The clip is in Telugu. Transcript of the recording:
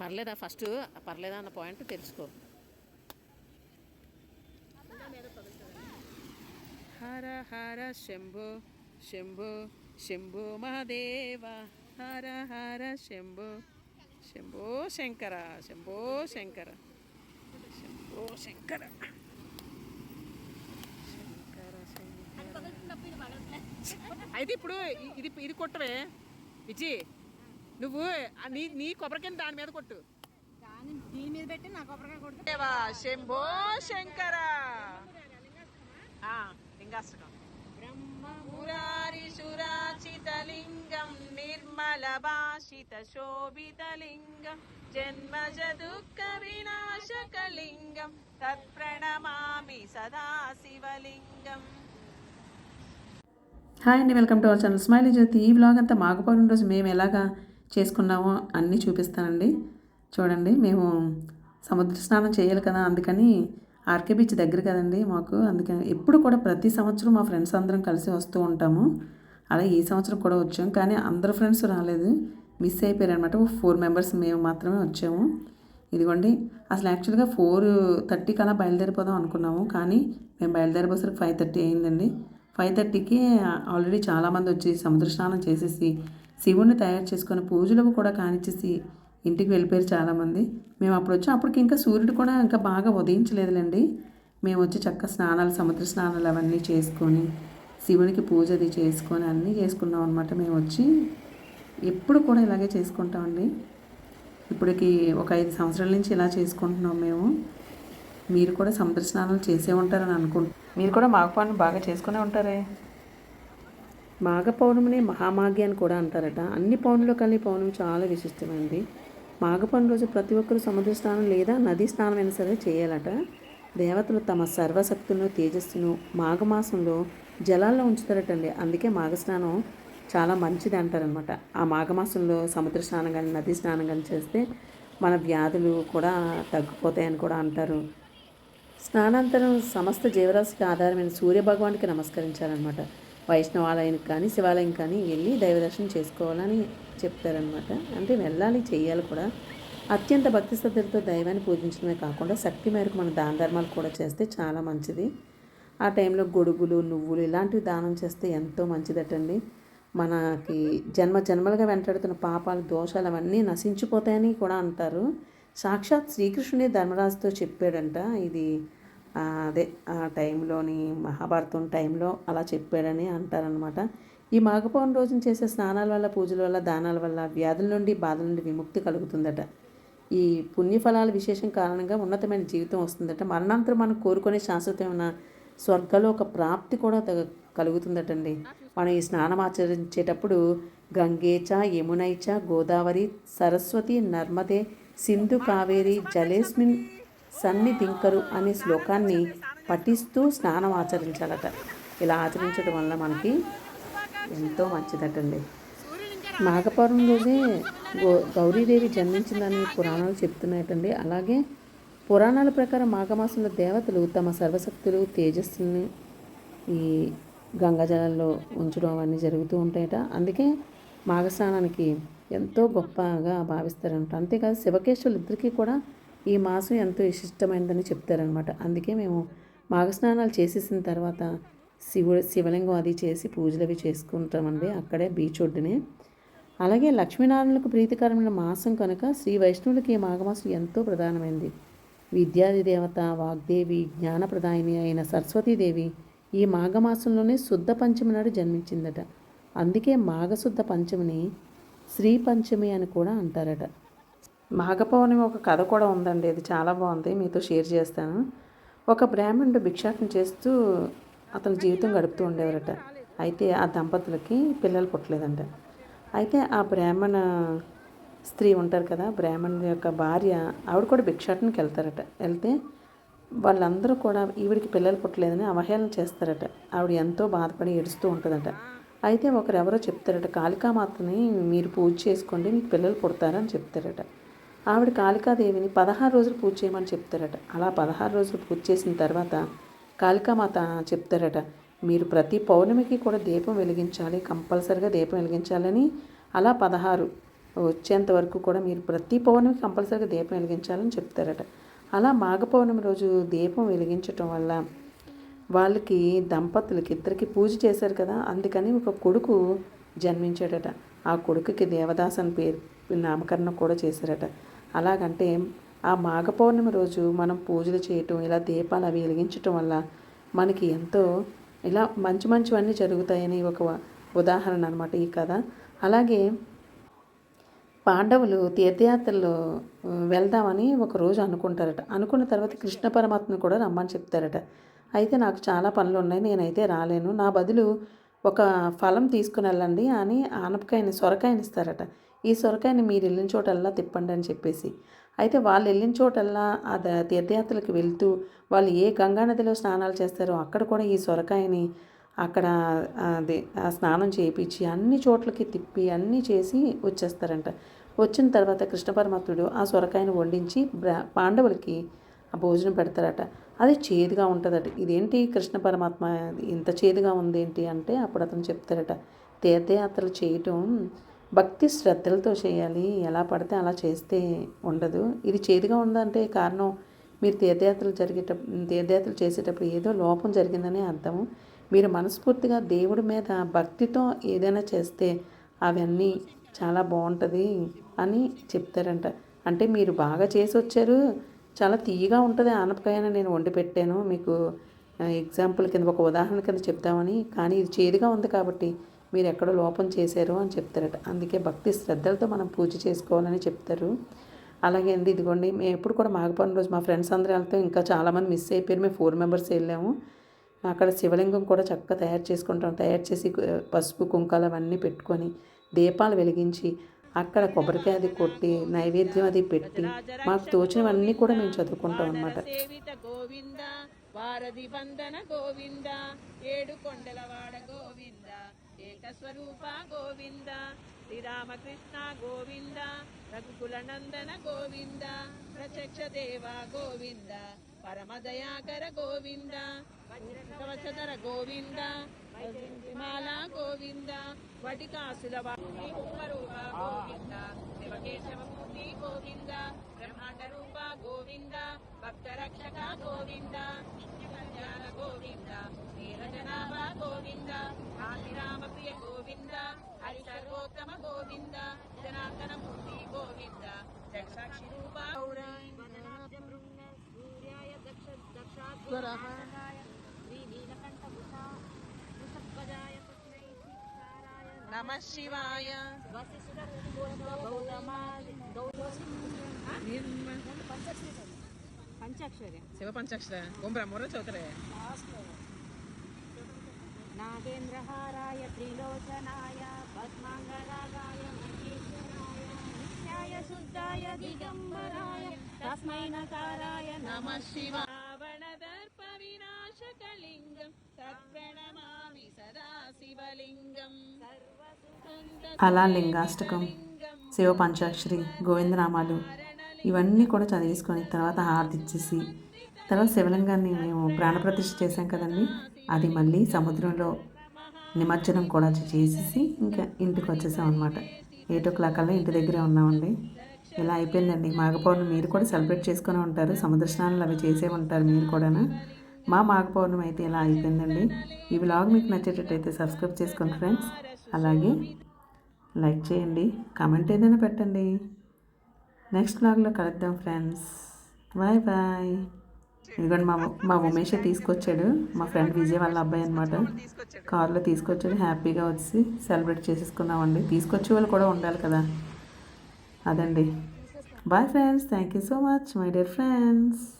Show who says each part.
Speaker 1: పర్లేదా ఫస్ట్? పర్లేదా అన్న పాయింట్ తెలుసుకో. హర హర శంభో శంభో శంభో మహాదేవ. హర హర శంభో శంభో శంకర శంభో శంకర శంభో శంకర. శంకర శంకర. అయితే ఇప్పుడు ఇది ఇది కొట్టవే. విజయ్ నువ్వు ఆ నీ నీ కొబ్బరికాయ దాని మీద కొట్టు.
Speaker 2: దాని మీద పెట్టి నా కొబ్బరికాయ
Speaker 1: శంభో శంకర. లింగాష్టకం. నిర్మల భాషిత శోభిత లింగం జన్మజ దుఃఖ వినాశక లింగం తత్ప్రణమామి సదా శివలింగం
Speaker 3: హాయ్ అండి welcome to our channel Smiley Jyothi. ఈ వ్లాగ్ అంతా మాఘపౌర్ణమి రోజు మేము ఎలాగా చేసుకున్నామో అన్నీ చూపిస్తానండి. చూడండి మేము సముద్ర స్నానం చేయాలి కదా అందుకని ఆర్కే బీచ్ దగ్గర కదండి మాకు. అందుకని ఎప్పుడు కూడా ప్రతి సంవత్సరం మా ఫ్రెండ్స్ అందరం కలిసి వస్తూ ఉంటాము. అలా ఈ సంవత్సరం కూడా వచ్చాం. కానీ అందరు ఫ్రెండ్స్ రాలేదు. మిస్ అయిపోయారు అనమాట ఫోర్ మెంబర్స్ మేము మాత్రమే వచ్చాము. ఇదిగోండి అసలు యాక్చువల్గా ఫోర్ థర్టీకి అలా బయలుదేరిపోదాం అనుకున్నాము. కానీ మేము బయలుదేరిపోసరికి ఫైవ్ థర్టీ అయిందండి. ఫైవ్ థర్టీకి ఆల్రెడీ చాలామంది వచ్చి సముద్ర స్నానం చేసేసి శివుణ్ణి తయారు చేసుకొని పూజలు కూడా కానిచ్చేసి ఇంటికి వెళ్ళిపోయారు చాలామంది. మేము అప్పుడు వచ్చి అప్పటికి ఇంకా సూర్యుడు కూడా ఇంకా బాగా ఉదయించలేదులేండి. మేము వచ్చి చక్క స్నానాలు సముద్ర స్నానాలు అవన్నీ చేసుకొని శివునికి పూజ అది చేసుకొని అన్నీ చేసుకున్నాం అనమాట మేము వచ్చి ఎప్పుడు కూడా ఇలాగే చేసుకుంటామండి. ఇప్పటికి ఒక ఐదు సంవత్సరాల నుంచి ఇలా చేసుకుంటున్నాం మేము. మీరు కూడా సముద్ర స్నానాలు చేసే ఉంటారని అనుకుంటున్నాను మీరు కూడా మాకు పనులు బాగా చేసుకునే ఉంటారే? మాఘ పౌర్ణమిని మహామాఘి అని కూడా అంటారట. అన్ని పౌర్ణుల కలిగి పౌర్ణమి చాలా విశిష్టమైనది మాఘ పౌర్ణమి రోజు ప్రతి ఒక్కరు సముద్ర స్నానం లేదా నదీ స్నానం అయినా సరే చేయాలట. దేవతలు తమ సర్వశక్తులను తేజస్సును మాఘమాసంలో జలాల్లో ఉంచుతారటండి. అందుకే మాఘ స్నానం చాలా మంచిది అంటారనమాట ఆ మాఘమాసంలో సముద్ర స్నానం కానీ నదీ స్నానం కానీ చేస్తే మన వ్యాధులు కూడా తగ్గిపోతాయని కూడా అంటారు. స్నానాంతరం సమస్త జీవరాశికి ఆధారమైన సూర్య భగవానికి నమస్కరించాలన్నమాట. వైష్ణవాలయానికి కానీ శివాలయం కానీ వెళ్ళి దైవ దర్శనం చేసుకోవాలని చెప్తారనమాట అంటే వెళ్ళాలి చేయాలి కూడా. అత్యంత భక్తి శ్రద్ధలతో దైవాన్ని పూజించడమే కాకుండా శక్తి మేరకు మన దాన ధర్మాలు కూడా చేస్తే చాలా మంచిది. ఆ టైంలో గొడుగులు నువ్వులు ఇలాంటివి దానం చేస్తే ఎంతో మంచిదటండి. మనకి జన్మ జన్మలుగా వెంటాడుతున్న పాపాలు దోషాలు అవన్నీ నశించిపోతాయని కూడా అంటారు. సాక్షాత్ శ్రీకృష్ణుడే ధర్మరాజుతో చెప్పాడంట. ఇది అదే ఆ టైంలోని మహాభారతం టైంలో అలా చెప్పాడని అంటారనమాట ఈ మాఘపౌర్ణమి రోజున చేసే స్నానాల వల్ల పూజల వల్ల దానాల వల్ల వ్యాధుల నుండి బాధల నుండి విముక్తి కలుగుతుందట. ఈ పుణ్యఫలాల విశేషం కారణంగా ఉన్నతమైన జీవితం వస్తుందట. మరణాంతరం మనం కోరుకునే శాశ్వతమైన స్వర్గలో ఒక ప్రాప్తి కూడా తగ- కలుగుతుందటండి. మనం ఈ స్నానం ఆచరించేటప్పుడు గంగేచ యమునైచ గోదావరి సరస్వతి నర్మదే సింధు కావేరి జలేస్మిన్ సన్నిధింకరు అనే శ్లోకాన్ని పఠిస్తూ స్నానం ఆచరించాలట. ఇలా ఆచరించడం వల్ల మనకి ఎంతో మంచిదటండి. మాఘపౌర్ణమి రోజే గో గౌరీదేవి జన్మించిందని పురాణాలు చెప్తున్నాయటండి. అలాగే పురాణాల ప్రకారం మాఘమాసంలో దేవతలు తమ సర్వశక్తులు తేజస్సుని ఈ గంగాజలంలో ఉంచడం అవన్నీ జరుగుతూ ఉంటాయట. అందుకే మాఘస్నానానికి ఎంతో గొప్పగా భావిస్తారంట. అంతేకాదు శివకేశ్వరులు ఇద్దరికీ కూడా ఈ మాసం ఎంతో విశిష్టమైనదని చెప్తారనమాట అందుకే మేము మాఘస్నానాలు చేసేసిన తర్వాత శివుడు శివలింగం అది చేసి పూజలు అవి చేసుకుంటామండి. అక్కడే బీచ్ ఒడ్డునే. అలాగే లక్ష్మీనారాయణలకు ప్రీతికరమైన మాసం కనుక శ్రీ వైష్ణవులకి ఈ మాఘమాసం ఎంతో ప్రధానమైనది విద్యాది దేవత వాగ్దేవి జ్ఞానప్రదాయిని అయిన సరస్వతీదేవి ఈ మాఘమాసంలోనే శుద్ధ పంచమి నాడు జన్మించిందట. అందుకే మాఘశుద్ధ పంచమిని శ్రీ పంచమి అని కూడా అంటారట. మాఘపౌర్ణమి ఒక కథ కూడా ఉందండి. అది చాలా బాగుంది. మీతో షేర్ చేస్తాను. ఒక బ్రాహ్మణుడు భిక్షాటం చేస్తూ అతని జీవితం గడుపుతూ ఉండేవారట. అయితే ఆ దంపతులకి పిల్లలు పుట్టలేదంట. అయితే ఆ బ్రాహ్మణ స్త్రీ ఉంటారు కదా బ్రాహ్మణుడి యొక్క భార్య ఆవిడ కూడా భిక్షాటనకి వెళ్తారట. వెళ్తే వాళ్ళందరూ కూడా ఈవిడికి పిల్లలు పుట్టలేదని అవహేళన చేస్తారట. ఆవిడ ఎంతో బాధపడి ఏడుస్తూ ఉంటుందట. అయితే ఒకరు ఎవరో చెప్తారట కాళికామాతని మీరు పూజ చేసుకోండి మీకు పిల్లలు పుడతారని చెప్తారట. ఆవిడ కాళికాదేవిని పదహారు రోజులు పూజ చేయమని చెప్తారట. అలా పదహారు రోజులు పూజ చేసిన తర్వాత కాళికామాత చెప్తారట మీరు ప్రతి పౌర్ణమికి కూడా దీపం వెలిగించాలి కంపల్సరిగా దీపం వెలిగించాలని. అలా పదహారు వచ్చేంత వరకు కూడా మీరు ప్రతి పౌర్ణమి కంపల్సరీగా దీపం వెలిగించాలని చెప్తారట. అలా మాఘ పౌర్ణమి రోజు దీపం వెలిగించటం వల్ల వాళ్ళకి దంపతులకి ఇద్దరికి పూజ చేశారు కదా అందుకని ఒక కొడుకు జన్మించాడట. ఆ కొడుకుకి దేవదాస్ అని పేరు నామకరణం కూడా చేశారట. అలాగంటే ఆ మాఘ పౌర్ణమి రోజు మనం పూజలు చేయటం ఇలా దీపాలు అవి వెలిగించటం వల్ల మనకి ఎంతో ఇలా మంచి మంచివన్నీ జరుగుతాయని ఒక ఉదాహరణ అనమాట ఈ కథ. అలాగే పాండవులు తీర్థయాత్రలో వెళ్దామని ఒక రోజు అనుకుంటారట. అనుకున్న తర్వాత కృష్ణ పరమాత్మను కూడా రమ్మని చెప్తారట. అయితే నాకు చాలా పనులు ఉన్నాయి నేనైతే రాలేను. నా బదులు ఒక ఫలం తీసుకుని వెళ్ళండి అని ఆనపకాయని సొరకాయని ఇస్తారట. ఈ సొరకాయని మీరు వెళ్ళిన చోటల్లా తిప్పండి అని చెప్పేసి. అయితే వాళ్ళు వెళ్ళిన చోటల్లా ఆ ద- తీర్థయాత్రలకు వెళ్తూ వాళ్ళు ఏ గంగా నదిలో స్నానాలు చేస్తారో అక్కడ కూడా ఈ సొరకాయని అక్కడ అదే స్నానం చేయించి అన్ని చోట్లకి తిప్పి అన్నీ చేసి వచ్చేస్తారంట. వచ్చిన తర్వాత కృష్ణ పరమాత్ముడు ఆ సొరకాయని వండించి బ్రా- పాండవులకి ఆ భోజనం పెడతారట. అది చేదుగా ఉంటుందట. ఇదేంటి కృష్ణ పరమాత్మ ఇంత చేదుగా ఉందేంటి అంటే అప్పుడు అతను చెప్తారట. తీర్థయాత్రలు చేయటం భక్తి శ్రద్ధలతో చేయాలి. ఎలా పడితే అలా చేస్తే ఉండదు. ఇది చేదుగా ఉందంటే కారణం మీరు తీర్థయాత్రలు జరిగేటప్పుడు తీర్థయాత్రలు చేసేటప్పుడు ఏదో లోపం జరిగిందనే అర్థము మీరు మనస్ఫూర్తిగా దేవుడి మీద భక్తితో ఏదైనా చేస్తే అవన్నీ చాలా బాగుంటుంది అని చెప్తారంట. అంటే మీరు బాగా చేసి వచ్చారు చాలా తీయగా ఉంటుంది. ఆనపకాయన నేను వండి పెట్టాను. మీకు ఎగ్జాంపుల్ కింద ఒక ఉదాహరణ కింద చెప్తామని. కానీ ఇది చేదుగా ఉంది కాబట్టి మీరు ఎక్కడో లోపం చేశారు అని చెప్తారట. అందుకే భక్తి శ్రద్ధలతో మనం పూజ చేసుకోవాలని చెప్తారు. అలాగే అండి ఇదిగోండి మేము ఎప్పుడు కూడా మాగపడిన రోజు మా ఫ్రెండ్స్ అందరూ వెళ్తే ఇంకా చాలామంది మిస్ అయిపోయారు. మేము ఫోర్ మెంబర్స్ వెళ్ళాము. అక్కడ శివలింగం కూడా చక్కగా తయారు చేసుకుంటాం. తయారు చేసి పసుపు కుంకాలు అవన్నీ పెట్టుకొని దీపాలు వెలిగించి అక్కడ కొబ్బరికాయ అది కొట్టి నైవేద్యం అది పెట్టి మాకు తోచినవన్నీ కూడా మేము చదువుకుంటాం అనమాట
Speaker 1: గోవింద వారధి వందన గోవింద ఏడు కొండలవాడ గోవింద. ఏకస్వరూప గోవింద శ్రీరామకృష్ణ గోవింద రఘుకుల నందన గోవింద ప్రత్యక్ష దేవ గోవింద పరమదయాకర గోవింద కవచధర గోవింద మాల గోవింద వటికాసుల వాణి గోవింద శివకేశవమూర్తి గోవింద బ్రహ్మాండ రూప గోవింద భక్త రక్షక గోవింద గోవింద నీరజనాభ గోవింద కాశీరామ ప్రియ గోవింద హరి సర్వోత్తమ గోవింద జనార్దన మూర్తి గోవింద జగసాక్షి రూప
Speaker 2: సూర్యాయ దక్ష దక్షాధ్వరాయ శ్రీ నీలకంఠ భూషా వృషధ్వజాయ కృష్ణై సారాయ
Speaker 1: నమ శివాయ
Speaker 2: పంచాక్షరి
Speaker 1: శివ పంచాక్షర ఓం బ్రహ్మర చౌతరే
Speaker 2: నాగేంద్రహారాయ త్రిలోచనాయ పద్మాంగరాగాయ మహేశ్వరాయ నిత్యాయ శుద్ధాయ దిగంబరాయ తస్మై నకారాయ
Speaker 1: నమ శివ రావణదర్ప వినాశకలింగం తత్ప్రణమామి సదా శివలింగం
Speaker 3: అలా లింగాష్టకం శివ పంచాక్షరి గోవిందనామాలు ఇవన్నీ కూడా చదివేసుకొని తర్వాత హారతి ఇచ్చేసి తర్వాత శివలింగాన్ని మేము ప్రాణప్రతిష్ఠ చేసాం కదండి. అది మళ్ళీ సముద్రంలో నిమజ్జనం కూడా చేసేసి ఇంకా ఇంటికి వచ్చేసాం అనమాట ఎయిట్ ఓ క్లాక్ అలా ఇంటి దగ్గరే ఉన్నామండి. ఇలా అయిపోయిందండి. మాఘపౌర్ణమి మీరు కూడా సెలబ్రేట్ చేసుకుని ఉంటారు. సముద్ర స్నానాలు అవి చేసే ఉంటారు మీరు కూడానా. మా మాఘపౌర్ణమి అయితే ఇలా అయిపోయిందండి. ఈ వ్లాగ్ మీకు నచ్చేటట్టయితే సబ్స్క్రైబ్ చేసుకోండి ఫ్రెండ్స్. అలాగే లైక్ చేయండి కామెంట్ ఏదైనా పెట్టండి. నెక్స్ట్ బ్లాగ్లో కలుద్దాం ఫ్రెండ్స్. Bye bye. ఇదిగోండి మా మా ఉమేష్ తీసుకొచ్చాడు. మా ఫ్రెండ్ విజయ్ వాళ్ళ అబ్బాయి అనమాట కారులో తీసుకొచ్చాడు. హ్యాపీగా వచ్చి సెలబ్రేట్ చేసేసుకున్నామండి తీసుకొచ్చే వాళ్ళు కూడా ఉండాలి కదా. అదండి. Bye friends. Thank you so much my dear friends.